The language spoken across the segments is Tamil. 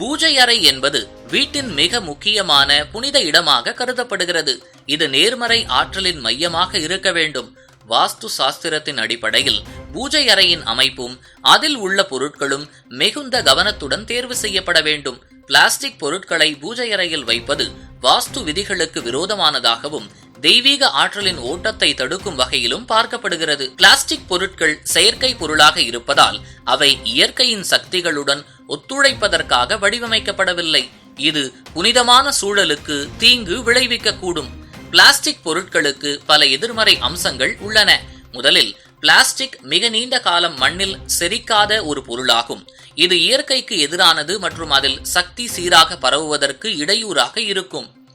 பூஜை அறை என்பது வீட்டின் மிக முக்கியமான புனித இடமாக கருதப்படுகிறது. இது நேர்மறை ஆற்றலின் மையமாக இருக்க வேண்டும். வாஸ்து சாஸ்திரத்தின் அடிப்படையில் பூஜை அறையின் அமைப்பும் அதில் உள்ள பொருட்களும் மிகுந்த கவனத்துடன் தேர்வு செய்யப்பட வேண்டும். பிளாஸ்டிக் பொருட்களை பூஜை அறையில் வைப்பது வாஸ்து விதிகளுக்கு விரோதமானதாகவும் தெய்வீக ஆற்றலின் ஓட்டத்தை தடுக்கும் வகையிலும் பார்க்கப்படுகிறது. பிளாஸ்டிக் பொருட்கள் செயற்கை பொருளாக இருப்பதால் அவை இயற்கையின் சக்திகளுடன் ஒத்துழைப்பதற்காக வடிவமைக்கப்படவில்லை. இது புனிதமான சூழலுக்கு தீங்கு விளைவிக்கக்கூடும். பிளாஸ்டிக் பொருட்களுக்கு பல எதிர்மறை அம்சங்கள் உள்ளன. முதலில் பிளாஸ்டிக் மிக நீண்ட காலம் மண்ணில் செரிக்காத ஒரு பொருளாகும். இது இயற்கைக்கு எதிரானது மற்றும் அதில் சக்தி சீராக பரவுவதற்கு இடையூறாக இருக்கும்.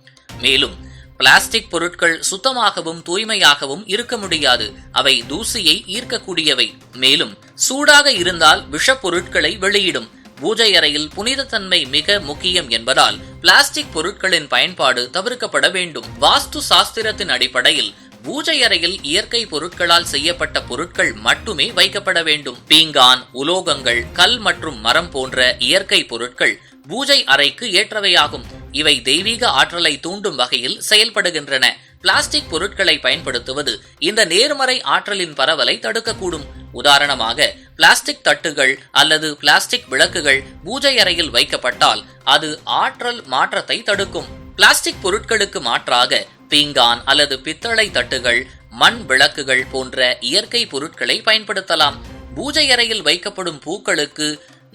மேலும் பிளாஸ்டிக் பொருட்கள் சுத்தமாகவும் தூய்மையாகவும் இருக்க முடியாது. அவை தூசியை ஈர்க்கக்கூடியவை. மேலும் சூடாக இருந்தால் விஷப்பொருட்களை வெளியிடும். பூஜை அறையில் புனிதத்தன்மை மிக முக்கியம் என்பதால் பிளாஸ்டிக் பொருட்களின் பயன்பாடு தவிர்க்கப்பட வேண்டும். வாஸ்து சாஸ்திரத்தின் அடிப்படையில் பூஜை அறையில் இயற்கை பொருட்களால் செய்யப்பட்ட பொருட்கள் மட்டுமே வைக்கப்பட வேண்டும். பீங்கான் உலோகங்கள் கல் மற்றும் மரம் போன்ற இயற்கை பொருட்கள் பூஜை அறைக்கு ஏற்றவையாகும். இவை தெய்வீக ஆற்றலை தூண்டும் வகையில் செயல்படுகின்றன. பிளாஸ்டிக் பொருட்களை பயன்படுத்துவது இந்த நேர்மறை ஆற்றலின் பரவலை தடுக்கக்கூடும். உதாரணமாக பிளாஸ்டிக் தட்டுகள் அல்லது பிளாஸ்டிக் விளக்குகள் பூஜை அறையில் வைக்கப்பட்டால் அது ஆற்றல் மாற்றத்தை தடுக்கும். பிளாஸ்டிக் பொருட்களுக்கு மாற்றாக பீங்கான் அல்லது பித்தளை தட்டுகள் மண் விளக்குகள் போன்ற இயற்கை பொருட்களை பயன்படுத்தலாம். பூஜை அறையில் வைக்கப்படும் பூக்களுக்கு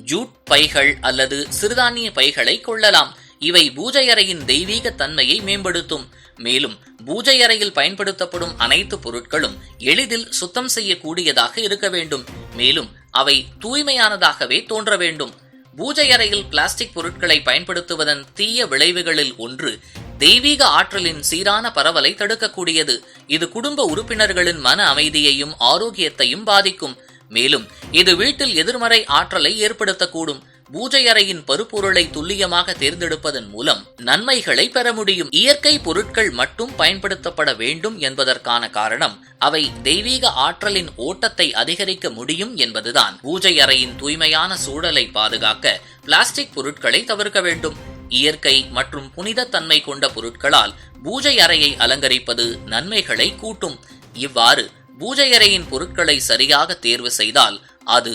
ஜூட் பைகள் அல்லது சிறுதானிய பைகளை கொள்ளலாம். இவை பூஜை அறையின் தெய்வீக தன்மையை மேம்படுத்தும். மேலும் பூஜை அறையில் பயன்படுத்தப்படும் அனைத்து பொருட்களும் எளிதில் சுத்தம் செய்யக்கூடியதாக இருக்க வேண்டும். மேலும் அவை தூய்மையானதாகவே தோன்ற வேண்டும். பூஜை அறையில் பிளாஸ்டிக் பொருட்களை பயன்படுத்துவதன் தீய விளைவுகளில் ஒன்று தெய்வீக ஆற்றலின் சீரான பரவலை தடுக்கக்கூடியது. இது குடும்ப உறுப்பினர்களின் மன அமைதியையும் ஆரோக்கியத்தையும் பாதிக்கும். மேலும் இது வீட்டில் எதிர்மறை ஆற்றலை ஏற்படுத்தக்கூடும். பூஜை அறையின் பருப்பொருளை துல்லியமாக தேர்ந்தெடுப்பதன் மூலம் நன்மைகளை பெற முடியும். இயற்கை பொருட்கள் மட்டும் பயன்படுத்தப்பட வேண்டும் என்பதற்கான காரணம் அவை தெய்வீக ஆற்றலின் ஓட்டத்தை அதிகரிக்க முடியும் என்பதுதான். பூஜை அறையின் தூய்மையான சூழலை பாதுகாக்க பிளாஸ்டிக் பொருட்களை தவிர்க்க வேண்டும். இயற்கை மற்றும் புனிதத்தன்மை கொண்ட பொருட்களால் பூஜை அறையை அலங்கரிப்பது நன்மைகளை கூட்டும். இவ்வாறு பூஜை அறையின் பொருட்களை சரியாக தேர்வு செய்தால் அது